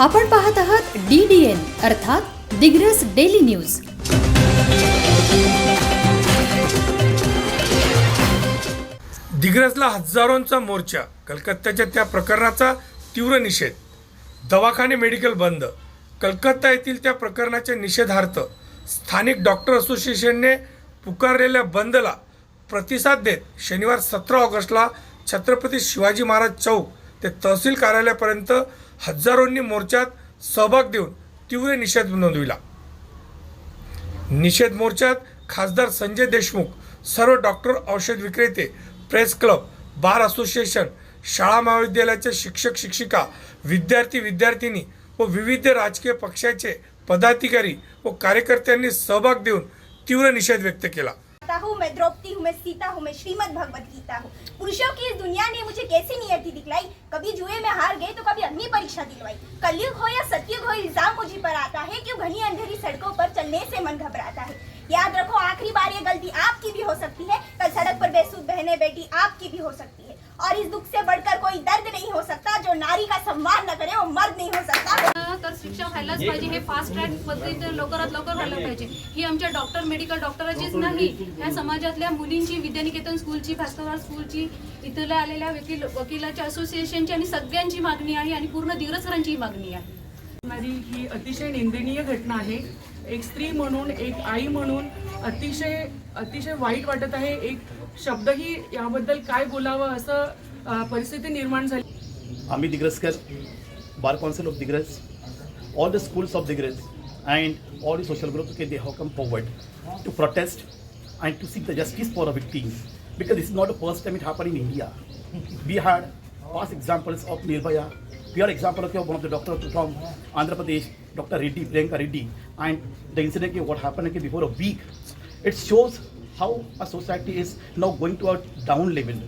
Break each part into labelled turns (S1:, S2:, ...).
S1: आपण पाहत आहात डी डी एन अर्थात दिग्रस डेली न्यूज.
S2: दिग्रसला हजारोंचा मोर्चा कलकत्त्याच्या त्या प्रकरणाचा तीव्र निषेध. दवाखाने मेडिकल बंद कलकत्ता येथील त्या प्रकरणाच्या निषेधार्थ स्थानिक डॉक्टर असोसिएशनने पुकारलेल्या बंदला प्रतिसाद देत शनिवार सतरा ऑगस्टला छत्रपती शिवाजी महाराज चौक ते तहसील कार्यालयापर्यंत हजारोंनी मोर्चात सहभाग देऊन तीव्र निषेध नोंदविला. निषेध मोर्चात खासदार संजय देशमुख सर्व डॉक्टर औषध विक्रेते प्रेस क्लब बार असोसिएशन शाळा महाविद्यालयाचे शिक्षक शिक्षिका विद्यार्थी विद्यार्थिनी व विविध राजकीय पक्षाचे पदाधिकारी व कार्यकर्त्यांनी सहभाग देऊन तीव्र निषेध व्यक्त केला.
S3: हूँ मैं द्रौपदी हूँ मैं सीता हूँ मैं श्रीमद भगवत गीता हूँ। पुरुषों की इस दुनिया ने मुझे कैसी दिखलाई। कभी जुए में हार गए तो कभी अग्नि परीक्षा दिलवाई। कलयुग हो या सतयुग हो, इल्ज़ाम मुझे पर आता है क्यों घनी अंधेरी सड़कों पर चलने से मन घबराता है। याद रखो, आखिरी बार ये गलती आपकी भी हो सकती है। कल सड़क पर बेसुध बहने बेटी आपकी भी हो सकती है। और इस दुख से बढ़कर कोई दर्द नहीं हो सकता। जो नारी का सम्मान न करे, वो मर्द नहीं हो सकता।
S4: तर शिक्षा व्हायलाच पाहिजे. हे फास्ट ट्रॅक पद्धतीने लवकरात लवकर व्हायला पाहिजे. ही आमच्या डॉक्टर मेडिकल डॉक्टराचीच नाही. या समाजातल्या मुलींची विद्यानिकेतन स्कूलची भास्करवाड स्कूलची इथल्या आलेल्या वकील वकिलाच्या असोसिएशनची आणि सगळ्यांची मागणी आहे आणि पूर्ण दिग्रसरांची मागणी आहे.
S5: ही अतिशय निंदनीय घटना आहे. एक स्त्री म्हणून एक आई म्हणून अतिशय अतिशय वाईट वाटत आहे. एक शब्दही याबद्दल काय बोलावं असं परिस्थिती निर्माण झाली.
S6: Ami Digraskar, Bar Council of Digras, all the schools of the Digras, and all the social groups, okay, they have come forward to protest and to seek the justice for the victims. Because this is not the first time it happened in India. We had past examples of Nirbhaya. We had example of one of the doctors from Andhra Pradesh, Dr. Reddy, Priyanka Reddy, and the incident okay, what happened okay, before a week. It shows how a society is now going to a down level.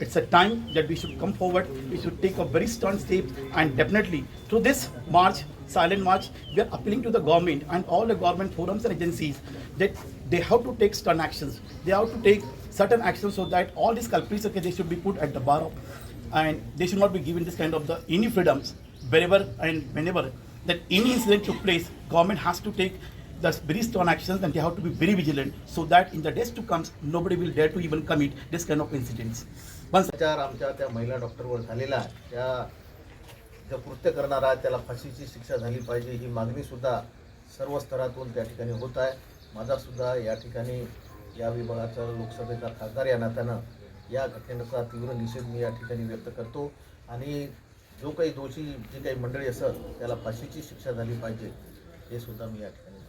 S6: It's a time that we should come forward, we should take a very stern step, and definitely through this march, silent march, we are appealing to the government and all the government forums and agencies that they have to take stern actions. They have to take certain actions so that all these culprits, okay, they should be put at the bar of, and they should not be given this kind of the any freedoms wherever and whenever that any incident took place, government has to take the very stern actions and they have to be very vigilant so that in the days to come, nobody will dare to even commit this kind of incidents. Once
S7: आमच्या त्या महिला डॉक्टरवर झालेला आहे. त्या जो कृत्य करणारा त्याला फाशीची शिक्षा झाली पाहिजे ही मागणी सुद्धा सर्व स्तरातून त्या ठिकाणी होत आहे. माझा सुद्धा या ठिकाणी या विभागाचा लोकसभेचा खासदार या नात्यानं या घटनेचा तीव्र निषेध मी या ठिकाणी व्यक्त करतो. आणि जो काही दोषी जी काही मंडळी असेल त्याला फाशीची शिक्षा झाली पाहिजे हे सुद्धा मी या ठिकाणी